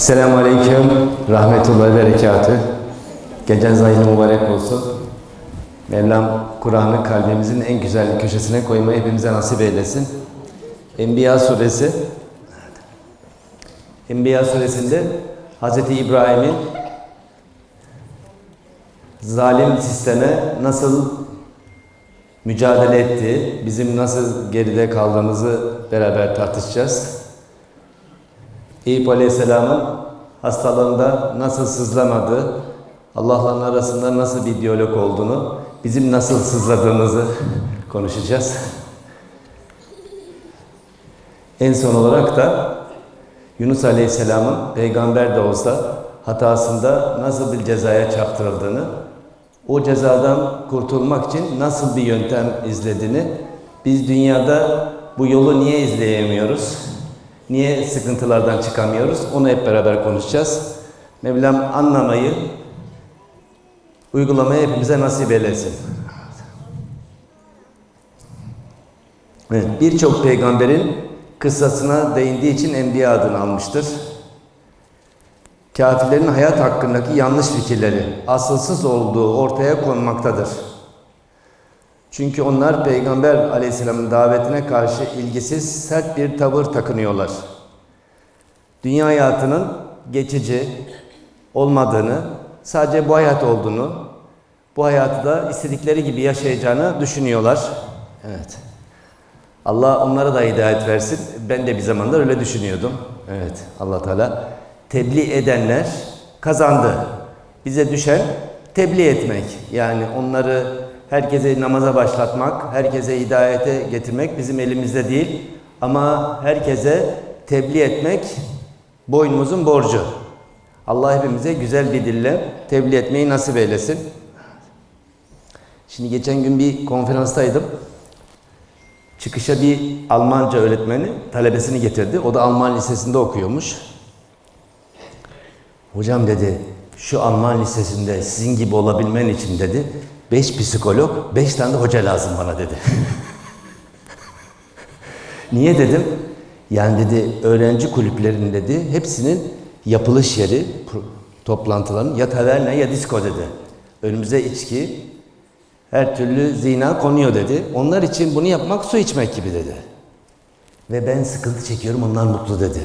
Selamun Aleyküm, Rahmetullahi Berekatü. Geceniz hayırlı mübarek olsun. Mevlam Kur'an'ı kalbimizin en güzel köşesine koymayı hepimize nasip eylesin. Enbiya suresi. Enbiya suresinde Hz. İbrahim'in zalim sisteme nasıl mücadele ettiği, bizim nasıl geride kaldığımızı beraber tartışacağız. Eyüp Aleyhisselam'ın hastalığında nasıl sızlamadığı, Allah'la arasında nasıl bir diyalog olduğunu, bizim nasıl sızladığımızı konuşacağız. En son olarak da Yunus Aleyhisselam'ın peygamber de olsa hatasında nasıl bir cezaya çarptırıldığını, o cezadan kurtulmak için nasıl bir yöntem izlediğini, biz dünyada bu yolu niye izleyemiyoruz? Niye sıkıntılardan çıkamıyoruz? Onu hep beraber konuşacağız. Mevlam anlamayı, uygulamayı hepimize nasip eylesin. Evet, birçok peygamberin kıssasına değindiği için Enbiya adını almıştır. Kafirlerin hayat hakkındaki yanlış fikirleri asılsız olduğu ortaya konmaktadır. Çünkü onlar Peygamber aleyhisselamın davetine karşı ilgisiz, sert bir tavır takınıyorlar. Dünya hayatının geçici olmadığını, sadece bu hayat olduğunu, bu hayatı da istedikleri gibi yaşayacağını düşünüyorlar. Evet. Allah onlara da hidayet versin. Ben de bir zamanlar öyle düşünüyordum. Evet. Allah Teala tebliğ edenler kazandı. Bize düşen tebliğ etmek. Yani onları herkese namaza başlatmak, herkese hidayete getirmek bizim elimizde değil. Ama herkese tebliğ etmek boynumuzun borcu. Allah hepimize güzel bir dille tebliğ etmeyi nasip eylesin. Şimdi geçen gün bir konferanstaydım. Çıkışa bir Almanca öğretmeni talebesini getirdi. O da Alman lisesinde okuyormuş. Hocam dedi, şu Alman lisesinde sizin gibi olabilmen için dedi, beş psikolog, beş tane de hoca lazım bana dedi. Niye dedim? Yani dedi, öğrenci kulüplerinin dedi, hepsinin yapılış yeri, toplantıların ya taverna ya disko dedi. Önümüze içki, her türlü zina konuyor dedi. Onlar için bunu yapmak su içmek gibi dedi. Ve ben sıkıntı çekiyorum, onlar mutlu dedi.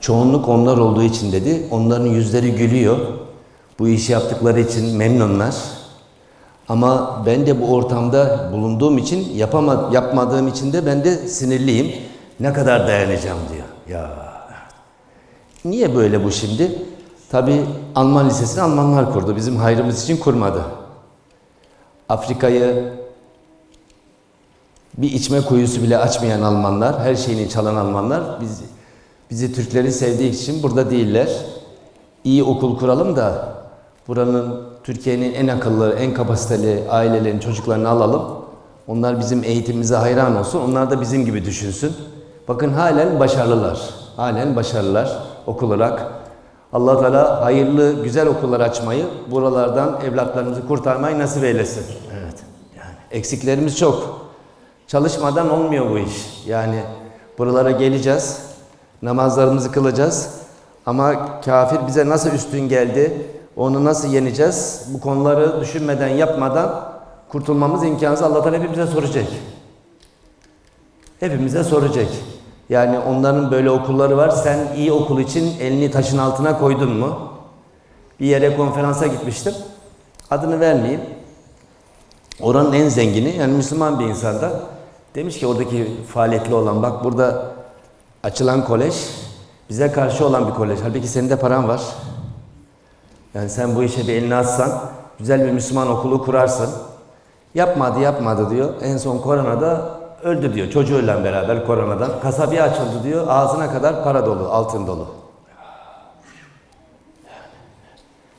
Çoğunluk onlar olduğu için dedi. Onların yüzleri gülüyor. Bu işi yaptıkları için memnunlar. Ama ben de bu ortamda bulunduğum için, yapama, yapmadığım için de ben de sinirliyim. Ne kadar dayanacağım diyor. Ya Niye böyle bu şimdi? Tabi Alman Lisesi'ni Almanlar kurdu. Bizim hayrımız için kurmadı. Afrika'yı bir içme kuyusu bile açmayan Almanlar, her şeyini çalan Almanlar biz bizi Türkleri sevdiği için burada değiller. İyi okul kuralım da buranın Türkiye'nin en akıllı, en kapasiteli ailelerin çocuklarını alalım. Onlar bizim eğitimimize hayran olsun. Onlar da bizim gibi düşünsün. Bakın halen başarılılar. Halen başarılılar okul olarak. allah Teala hayırlı, güzel okullar açmayı, buralardan evlatlarımızı kurtarmayı nasip eylesin. Evet. Yani eksiklerimiz çok. Çalışmadan olmuyor bu iş. Yani buralara geleceğiz. Namazlarımızı kılacağız. Ama kafir bize nasıl üstün geldi, onu nasıl yeneceğiz? Bu konuları düşünmeden, yapmadan kurtulmamız imkansız. Allah'tan hepimize soracak. Hepimize soracak. Yani onların böyle okulları var. Sen iyi okul için elini taşın altına koydun mu? Bir yere konferansa gitmiştim. Adını vermeyeyim. Oranın en zengini, yani Müslüman bir insanda. Demiş ki oradaki faaliyetli olan, bak burada açılan kolej bize karşı olan bir kolej. Halbuki senin de paran var. Yani sen bu işe bir elini atsan, güzel bir Müslüman okulu kurarsın. Yapmadı, yapmadı diyor. En son koronada öldü diyor. Çocuğuyla beraber koronadan. Kasabi açıldı diyor. Ağzına kadar para dolu, altın dolu.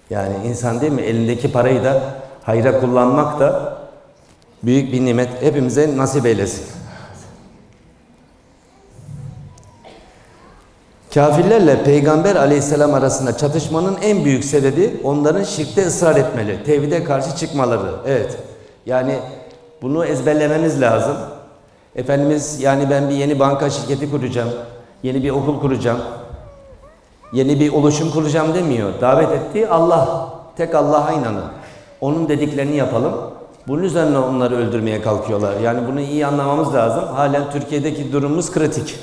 Yani insan değil mi? Elindeki parayı da hayra kullanmak da büyük bir nimet. Hepimize nasip eylesin. Kafirlerle Peygamber aleyhisselam arasında çatışmanın en büyük sebebi onların şirkte ısrar etmeli. Tevhide karşı çıkmaları. Evet. Yani bunu ezberlememiz lazım. Efendimiz yani ben bir yeni banka şirketi kuracağım. Yeni bir okul kuracağım. Yeni bir oluşum kuracağım demiyor. Davet ettiği Allah. Tek Allah'a inanın. Onun dediklerini yapalım. Bunun üzerine onları öldürmeye kalkıyorlar. Yani bunu iyi anlamamız lazım. Halen Türkiye'deki durumumuz kritik.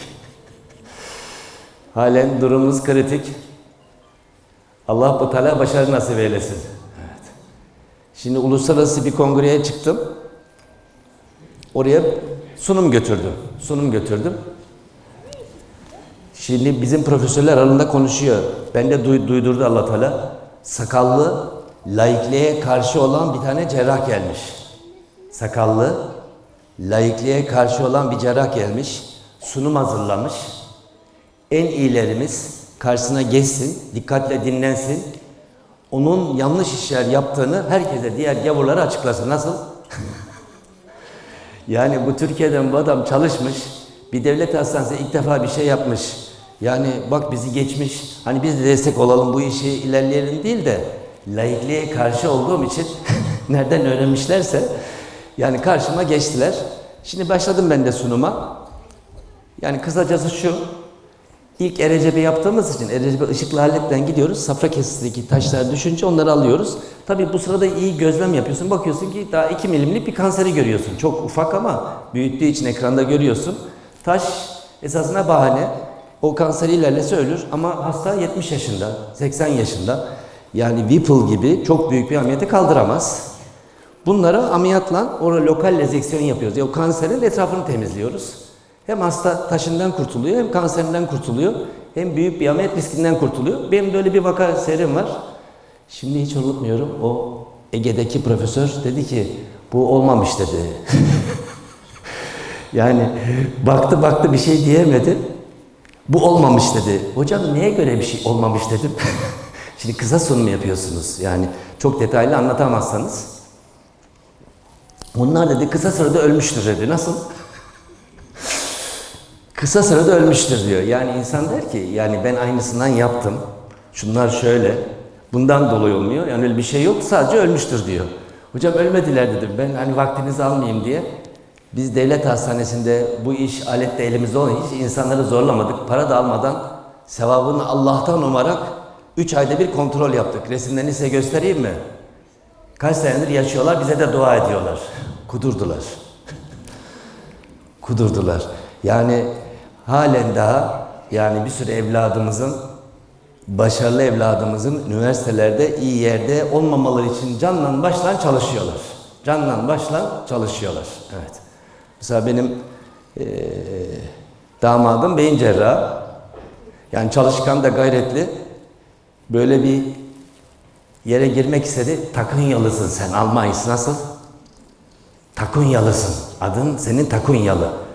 Halen durumumuz kritik. Allah bu tala başarı nasip eylesin. Evet. Şimdi uluslararası bir kongreye çıktım. Oraya sunum götürdüm. Sunum götürdüm. Şimdi bizim profesörler arasında konuşuyor. Ben de duy- duydurdu Allah Teala. Sakallı, laikliğe karşı olan bir tane cerrah gelmiş. Sakallı, laikliğe karşı olan bir cerrah gelmiş. Sunum hazırlamış. En iyilerimiz karşısına geçsin, dikkatle dinlensin. Onun yanlış işler yaptığını herkese, diğer gavurlara açıklasın. Nasıl? Yani bu Türkiye'den bu adam çalışmış, bir devlet hastanesinde ilk defa bir şey yapmış. Yani bak bizi geçmiş, hani biz de destek olalım bu işi ilerleyelim değil de laikliğe karşı olduğum için nereden öğrenmişlerse yani karşıma geçtiler. Şimdi başladım ben de sunuma. Yani kısacası şu, ilk Erecebi yaptığımız için Erecebi ışıklı haletten gidiyoruz. Safra kesesindeki taşlar düşünce onları alıyoruz. Tabii bu sırada iyi gözlem yapıyorsun. Bakıyorsun ki daha 2 milimlik bir kanseri görüyorsun. Çok ufak ama büyüttüğü için ekranda görüyorsun. Taş esasına bahane. O kanser ilerlese ölür ama hasta 70 yaşında, 80 yaşında. Yani Whipple gibi çok büyük bir ameliyatı kaldıramaz. Bunlara ameliyatla orada lokal lezeksiyon yapıyoruz. Yani o kanserin etrafını temizliyoruz. Hem hasta taşından kurtuluyor hem kanserinden kurtuluyor. Hem büyük bir ameliyat riskinden kurtuluyor. Benim böyle bir vaka serim var. Şimdi hiç unutmuyorum. O Ege'deki profesör dedi ki bu olmamış dedi. yani baktı baktı bir şey diyemedi. Bu olmamış dedi. Hocam neye göre bir şey olmamış dedim. Şimdi kısa sunum yapıyorsunuz. Yani çok detaylı anlatamazsanız. Onlar dedi kısa sırada ölmüştür dedi. Nasıl? Kısa sırada ölmüştür diyor. Yani insan der ki yani ben aynısından yaptım. Şunlar şöyle. Bundan dolayı olmuyor. Yani öyle bir şey yok. Sadece ölmüştür diyor. Hocam ölmediler dedim. Ben hani vaktinizi almayayım diye. Biz devlet hastanesinde bu iş alette elimizde olan hiç insanları zorlamadık. Para da almadan sevabını Allah'tan umarak 3 ayda bir kontrol yaptık. Resimlerini size göstereyim mi? Kaç senedir yaşıyorlar, bize de dua ediyorlar. Kudurdular. Kudurdular. Yani halen daha yani bir sürü evladımızın, başarılı evladımızın üniversitelerde iyi yerde olmamaları için canla başla çalışıyorlar. Canla başla çalışıyorlar. Evet. Mesela benim eee damadım beyin cerrahı. Yani çalışkan da gayretli. Böyle bir yere girmek istedi. Takunyalısın sen Almanya'sı nasıl? Takunyalısın. Adın senin Takunyalı.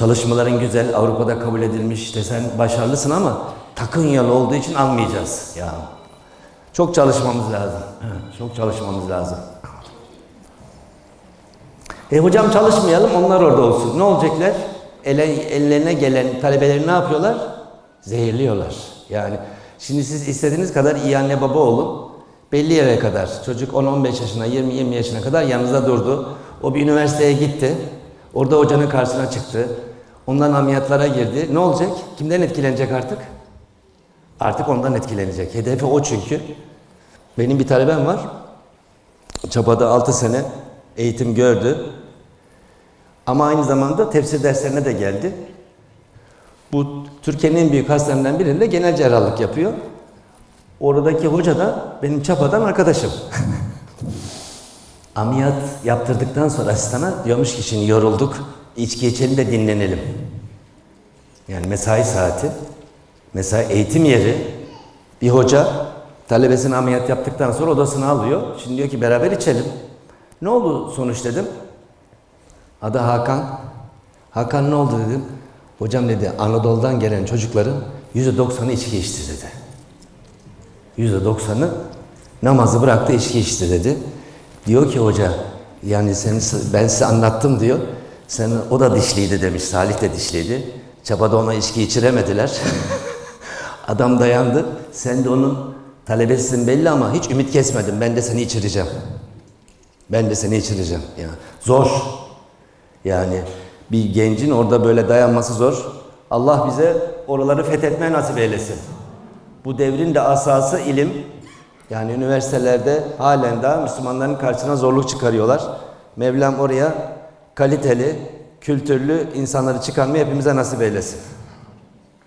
Çalışmaların güzel, Avrupa'da kabul edilmiş. İşte sen başarılısın ama Takunyalı olduğu için almayacağız. Ya çok çalışmamız lazım. Çok çalışmamız lazım. E hocam çalışmayalım, onlar orada olsun. Ne olacaklar? Ele, ellerine gelen talebeleri ne yapıyorlar? Zehirliyorlar. Yani şimdi siz istediğiniz kadar iyi anne baba olun. Belli yere kadar. Çocuk 10-15 yaşına, 20-20 yaşına kadar yanınızda durdu. O bir üniversiteye gitti. Orada hocanın karşısına çıktı. Ondan ameliyatlara girdi. Ne olacak? Kimden etkilenecek artık? Artık ondan etkilenecek. Hedefi o çünkü. Benim bir talebem var. Çapa'da 6 sene eğitim gördü. Ama aynı zamanda tefsir derslerine de geldi. Bu Türkiye'nin en büyük hastanelerinden birinde genel cerrahlık yapıyor. Oradaki hoca da benim Çapa'dan arkadaşım. Ameliyat yaptırdıktan sonra asistana diyormuş ki şimdi yorulduk, içki içelim de dinlenelim. Yani mesai saati, mesai eğitim yeri, bir hoca talebesini ameliyat yaptıktan sonra odasına alıyor. Şimdi diyor ki beraber içelim. Ne oldu sonuç dedim. Adı Hakan. Hakan ne oldu dedim. Hocam dedi Anadolu'dan gelen çocukların %90'ı içki içti dedi. %90'ı namazı bıraktı içki içti dedi. Diyor ki hoca yani seni, ben size anlattım diyor. Sen, o da dişliydi demiş. Salih de dişliydi. Çabada ona içki içiremediler. Adam dayandı. Sen de onun talebesisin belli ama hiç ümit kesmedim. Ben de seni içireceğim. Ben de seni içireceğim. Ya zor. Yani bir gencin orada böyle dayanması zor. Allah bize oraları fethetme nasip eylesin. Bu devrin de asası ilim. Yani üniversitelerde halen daha Müslümanların karşısına zorluk çıkarıyorlar. Mevlam oraya kaliteli, kültürlü insanları çıkarmayı hepimize nasip eylesin.